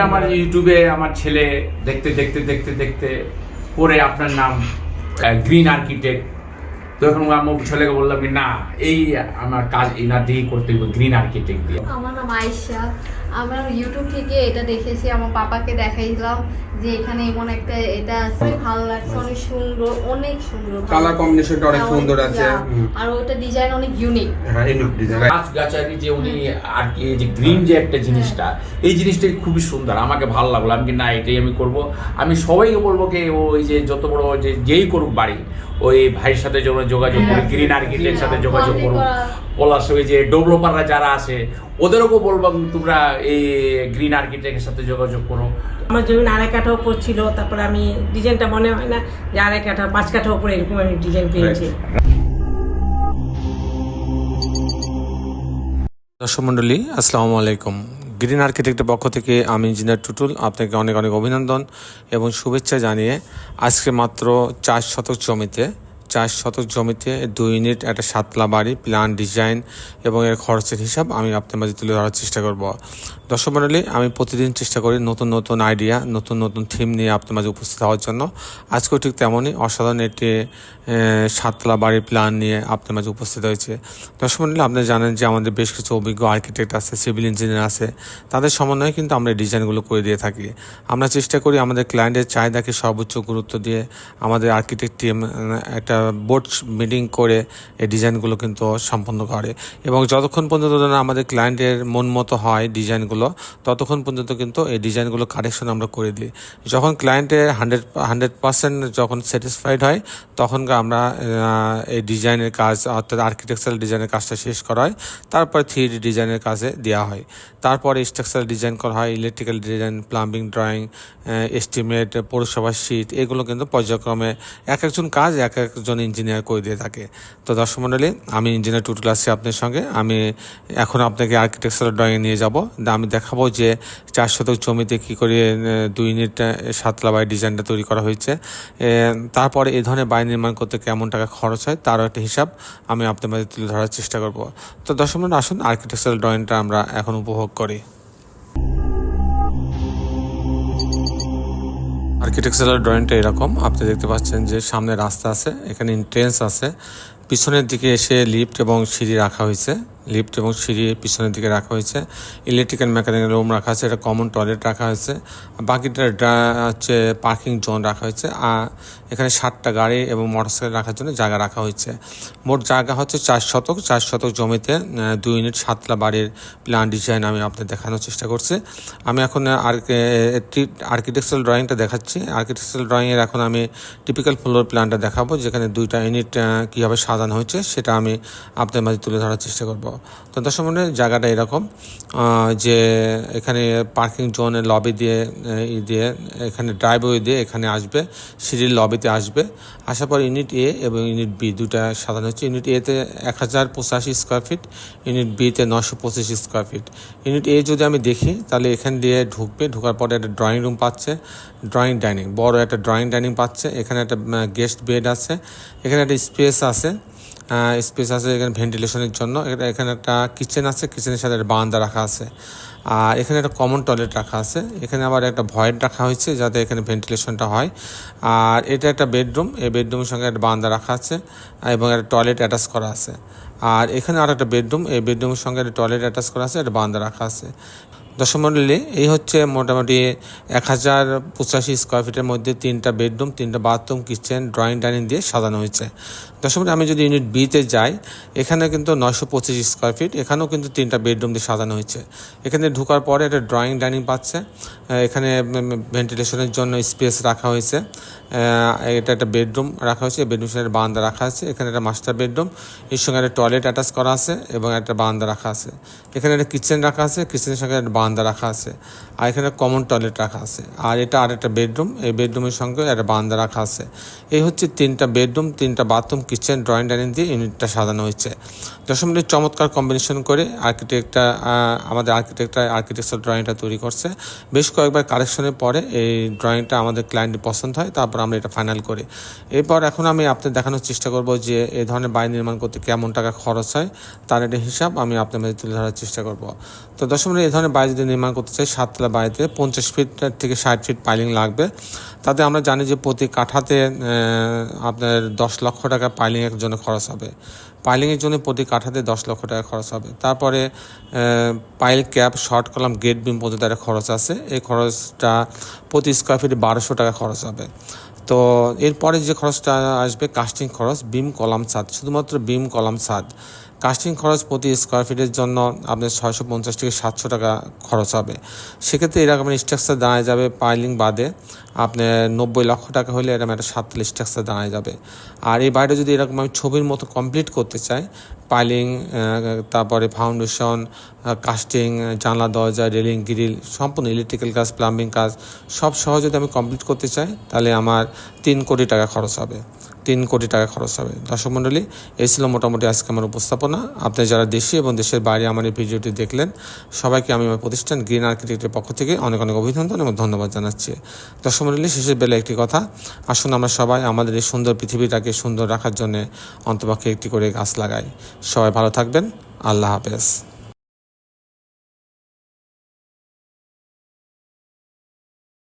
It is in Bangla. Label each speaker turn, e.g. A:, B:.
A: আমার ইউটিউবে আমার ছেলে দেখতে দেখতে দেখতে দেখতে পরে আপনার নাম গ্রিন আর্কিটেক্ট তখন আমার ছেলেকে বললাম না এই আমার কাজ এনার দিয়েই করতে হবে গ্রিন আর্কিটেক্ট দিয়ে।
B: আমার নাম আয়েশা। আমরা ইউটিউব থেকে এটা দেখেছি আমার পাপাকে দেখাইলাম যে এখানে এমন একটা এটা আছে ভালো লাগছে অনেক সুন্দর অনেক সুন্দর
C: কালার কম্বিনেশনটা অনেক
B: হ্যাঁ,
C: সুন্দর আছে।
B: আর ওটা ডিজাইন অনেক ইউনিক
C: হ্যাঁ ইউনিক ডিজাইন
A: গাছ গাছালি যে উনি আর কি এই যে গ্রিন যে একটা জিনিসটা এই জিনিসটাই খুবই সুন্দর আমাকে ভালো লাগল। আমি কি না এটাই আমি করব। আমি সবাইকে বলব কি ওই যে যত বড় যে যেই করুক বাড়ি ওই ভাইয়ের সাথে যোগাযোগ করে
B: হ্যাঁ,
A: গ্রিন আর্কিটেক্ট সাথে
B: হ্যাঁ,
A: যোগাযোগ করুন।
B: করা-
A: প্লাস ওই যে ডেভেলপাররা যারা আছে ওদেরকেও বলব তোমরা এই গ্রিন আর্কিটেক্টের সাথে যোগাযোগ করো।
D: আমার জমি আড়াই কাঠা উপর ছিল তারপরে আমি ডিজাইনটা মনে হয় না যে আড়াই কাঠা পাঁচ কাঠা উপরে এরকম আমি ডিজাইন পেয়েছি।
E: দর্শক মণ্ডলী আসসালামু আলাইকুম। গ্রিন আর্কিটেক্টের পক্ষ থেকে আমি ইঞ্জিনিয়ার টুটুল আপনাকে অনেক অনেক অভিনন্দন এবং শুভেচ্ছা জানিয়ে আজকে মাত্র চার শতক জমিতে চার শতক জমিতে দুই ইউনিট একটা সাতলা বাড়ি প্ল্যান ডিজাইন এবং এর খরচের হিসাব আমি আপনার মাঝে তুলে ধরার চেষ্টা করব। দর্শক মণ্ডলী আমি প্রতিদিন চেষ্টা করি নতুন নতুন আইডিয়া নতুন নতুন থিম নিয়ে আপনার মাঝে উপস্থিত হওয়ার জন্য। আজকেও ঠিক তেমনই অসাধারণ একটি আহ, সাততলা বাড়ির প্ল্যান নিয়ে আপনার মাঝে উপস্থিত হয়েছে। দর্শক মণ্ডলী আপনি জানেন যে আমাদের বেশ কিছু অভিজ্ঞ আর্কিটেক্ট আছে সিভিল ইঞ্জিনিয়ার আছে। তাদের সমন্বয়ে কিন্তু আমরা ডিজাইনগুলো করে দিয়ে থাকি। আমরা চেষ্টা করি আমাদের ক্লায়েন্টের চাহিদাকে সর্বোচ্চ গুরুত্ব দিয়ে আমাদের আর্কিটেক্ট টিম একটা বোর্ড মিটিং করে এই ডিজাইনগুলো কিন্তু সম্পন্ন করে। এবং যতক্ষণ পর্যন্ত না আমাদের ক্লায়েন্টের মন মতো হয় ডিজাইনগুলো ততক্ষণ পর্যন্ত কিন্তু এই ডিজাইনগুলো কারেকশন আমরা করে দিই। যখন ক্লায়েন্টের হান্ড্রেড হান্ড্রেড পার্সেন্ট যখন স্যাটিসফাইড হয়, তখন আমরা এই ডিজাইনের কাজ অর্থাৎ আর্কিটেকচারাল ডিজাইনের কাজটা শেষ করা হয়। তারপরে থ্রি ডি ডিজাইনের কাজে দেওয়া হয়। তারপরে স্ট্রাকচারাল ডিজাইন করা হয় electrical design plumbing drawing estimate পৌরসভা শীট এগুলো কিন্তু পর্যায়ক্রমে এক একজন কাজ এক একজন ইঞ্জিনিয়ার করে দিয়ে থাকে। তো দর্শক মণ্ডলী আমি ইঞ্জিনিয়ার টুটুল আসছি আপনার সঙ্গে। আমি এখন আপনাকে আর্কিটেকচারাল ড্রয়িংয়ে নিয়ে যাব। আমি দেখাবো যে চার শতক জমিতে কী করে দুই ইউনিট সাতলা বাড়ি ডিজাইনটা তৈরি করা হয়েছে। তারপরে এই ধরনের বাড়ি নির্মাণ করতে কেমন টাকা খরচ হয়, তারও একটা হিসাব আমি আপনার মাঝে তুলে ধরার চেষ্টা করব। তো দর্শক মণ্ডলী আসুন আর্কিটেকচারাল ড্রয়িংটা আমরা এখন উপভোগ করি। আর্কিটেকচারাল ড্রয়িংটা এরকম। আপনি দেখতে পাচ্ছেন যে সামনে রাস্তা আছে, এখানে এন্ট্রেন্স আছে। পিছনের দিকে এসে লিফট এবং সিঁড়ি রাখা হয়েছে। লিফট এবং সিঁড়ি পিছনের দিকে রাখা হয়েছে। ইলেকট্রিক্যাল মেকানিক্যাল রুম রাখা আছে, এটা কমন টয়লেট রাখা হয়েছে। বাকিটা হচ্ছে পার্কিং জোন রাখা হয়েছে। আর এখানে ষাটটা গাড়ি এবং মোটরসাইকেল রাখার জন্য জায়গা রাখা হয়েছে। মোট জায়গা হচ্ছে চার শতক। চার শতক জমিতে দুই ইউনিট সাতলা বাড়ির প্ল্যান ডিজাইন আমি আপনাদের দেখানোর চেষ্টা করছি। আমি এখন আর আর্কিটেকচারাল ড্রয়িংটা দেখাচ্ছি। আর্কিটেকচারাল ড্রয়িংয়ের এখন আমি টিপিক্যাল ফ্লোর প্ল্যানটা দেখাবো, যেখানে দুইটা ইউনিট কীভাবে সাজানো হয়েছে, সেটা আমি আপনাদের মাঝে তুলে ধরার চেষ্টা করব। তো দর্শক জায়গাটা এরকম যে এখানে পার্কিং জোনের লবি দিয়ে ই দিয়ে, এখানে ড্রাইভওয়ে দিয়ে এখানে আসবে, সিঁড়ির লবিতে আসবে। আসার পর ইউনিট এ এবং ইউনিট বি দুটা সাধারণ হচ্ছে। ইউনিট এতে এক হাজার পঁচাশি স্কোয়ার ফিট ইউনিট বিতে নশো পঁচিশ স্কোয়ার ফিট ইউনিট এ যদি আমি দেখি, তাহলে এখান দিয়ে ঢুকবে, ঢোকার পরে একটা ড্রয়িং রুম পাচ্ছে ড্রয়িং ডাইনিং বড় একটা ড্রয়িং ডাইনিং পাচ্ছে, এখানে একটা গেস্ট বেড আছে, এখানে একটা স্পেস আছে। স্পেস আছে এখানে ভেন্টিলেশনের জন্য। এখানে একটা কিচেন আছে কিচেনের সাথে বারান্দা রাখা আছে। আর এখানে একটা কমন টয়লেট রাখা আছে। এখানে আবার একটা ভয়েড রাখা হয়েছে যাতে এখানে ভেন্টিলেশনটা হয়। আর এটা একটা বেডরুম এই বেডরুমের সঙ্গে একটা বারান্দা রাখা আছে এবং একটা টয়লেট অ্যাটাচ করা আছে। আর এখানে আর একটা বেডরুম, এই বেডরুমের সঙ্গে একটা টয়লেট অ্যাটাচ করা আছে একটা বারান্দা রাখা আছে। দর্শক মণ্ডলী এই হচ্ছে মোটামুটি এক হাজার পঁচাশি স্কোয়ার ফিটের মধ্যে তিনটা বেডরুম, তিনটা বাথরুম কিচেন ড্রয়িং ডাইনিং দিয়ে সাজানো হয়েছে। দর্শক আমি যদি ইউনিট বিতে যাই, এখানে কিন্তু নয়শো পঁচিশ স্কোয়ার ফিট এখানেও কিন্তু তিনটা বেডরুম দিয়ে সাজানো হয়েছে। এখানে ঢোকার পরে একটা ড্রয়িং ডাইনিং পাচ্ছে। এখানে ভেন্টিলেশনের জন্য স্পেস রাখা হয়েছে। এটা একটা বেডরুম রাখা হয়েছে বেডরুম সাথে বারান্দা রাখা আছে। এখানে একটা মাস্টার বেডরুম, এর সঙ্গে একটা টয়লেট অ্যাটাচ করা আছে এবং একটা বারান্দা রাখা আছে। এখানে একটা কিচেন রাখা আছে কিচেনের সঙ্গে একটা বারান্দা রাখা আছে আর এখানে কমন টয়লেট রাখা আছে। আর এটা আর একটা বেডরুম এই বেডরুমের সঙ্গে একটা বারান্দা রাখা আছে। এই হচ্ছে তিনটা বেডরুম তিনটা বাথরুম কিচেন ড্রয়িং ডাইনিং দিয়ে ইউনিটটা সাজানো হয়েছে। দশমিক চমৎকার কম্বিনেশন করে আর্কিটেক্টটা আমাদের আর্কিটেক্টরা আর্কিটেকচার ড্রয়িংটা তৈরি করছে। বেশ কয়েকবার কারেকশনের পরে এই ড্রয়িংটা আমাদের ক্লায়েন্টের পছন্দ হয়, তারপর আমরা এটা ফাইনাল করি। এরপর এখন আমি আপনাদের দেখানোর চেষ্টা করব যে এই ধরনের বাড়ি নির্মাণ করতে কেমন টাকা খরচ হয়, তার একটা হিসাব আমি আপনার মধ্যে তুলে ধরার চেষ্টা করব। তো দশমিক এই ধরনের বাড়ি যদি নির্মাণ করতে চাই, সাততলা বাড়িতে পঞ্চাশ ফিট থেকে ষাট ফিট পাইলিং লাগবে। তাতে আমরা জানি যে প্রতি কাঠাতে আপনার দশ লক্ষ টাকা পাইলিংয়ের জন্য খরচ হবে। পাইলিংয়ের জন্য প্রতি কাঠাতে দশ লক্ষ টাকা খরচ হবে। তারপরে pile cap, short column, gate beam পর্যন্ত একটা খরচ আছে। এই খরচটা প্রতি স্কোয়ার ফিটে বারোশো টাকা খরচ হবে। তো এরপরে যে খরচটা আসবে কাস্টিং খরচ বিম কলাম ছাদ শুধুমাত্র বিম কলাম ছাদ কাস্টিং খরচ প্রতি স্কোয়ার ফিটের জন্য আপনার ছয়শো পঞ্চাশ থেকে সাতশো টাকা খরচ হবে। সেক্ষেত্রে এরকম স্ট্রাকচার দাঁড়ায় যাবে পাইলিং বাদে আপনার নব্বই লক্ষ টাকা হলে এরকম একটা সাততলা স্ট্রাকচার দাঁড়ায় যাবে। আর এই বাড়িটা যদি এরকম আমি ছবির মতো কমপ্লিট করতে চাই পাইলিং তারপরে ফাউন্ডেশন কাস্টিং জানলা, দরজা রেলিং গ্রিল সম্পূর্ণ ইলেকট্রিক্যাল কাজ প্লাম্বিং কাজ, সব সহ যদি আমি কমপ্লিট করতে চাই, তাহলে আমার তিন কোটি টাকা খরচ হবে। তিন কোটি টাকা খরচ হবে। দর্শক মণ্ডলী, এই ছিল মোটামুটি আজকে আমার উপস্থাপনা। আপনি যারা দেশি এবং দেশের বাইরে আমার এই ভিডিওটি দেখলেন, সবাইকে আমি আমার প্রতিষ্ঠান গ্রিন আর্কিটেক্টের পক্ষ থেকে অনেক অনেক অভিনন্দন এবং ধন্যবাদ জানাচ্ছি। দর্শক মণ্ডলী, শেষের বেলা একটি কথা। আসুন আমরা সবাই আমাদের এই সুন্দর পৃথিবীটাকে সুন্দর রাখার জন্য অন্তপক্ষে একটি করে গাছ লাগাই। সবাই ভালো থাকবেন। আল্লাহ হাফেজ।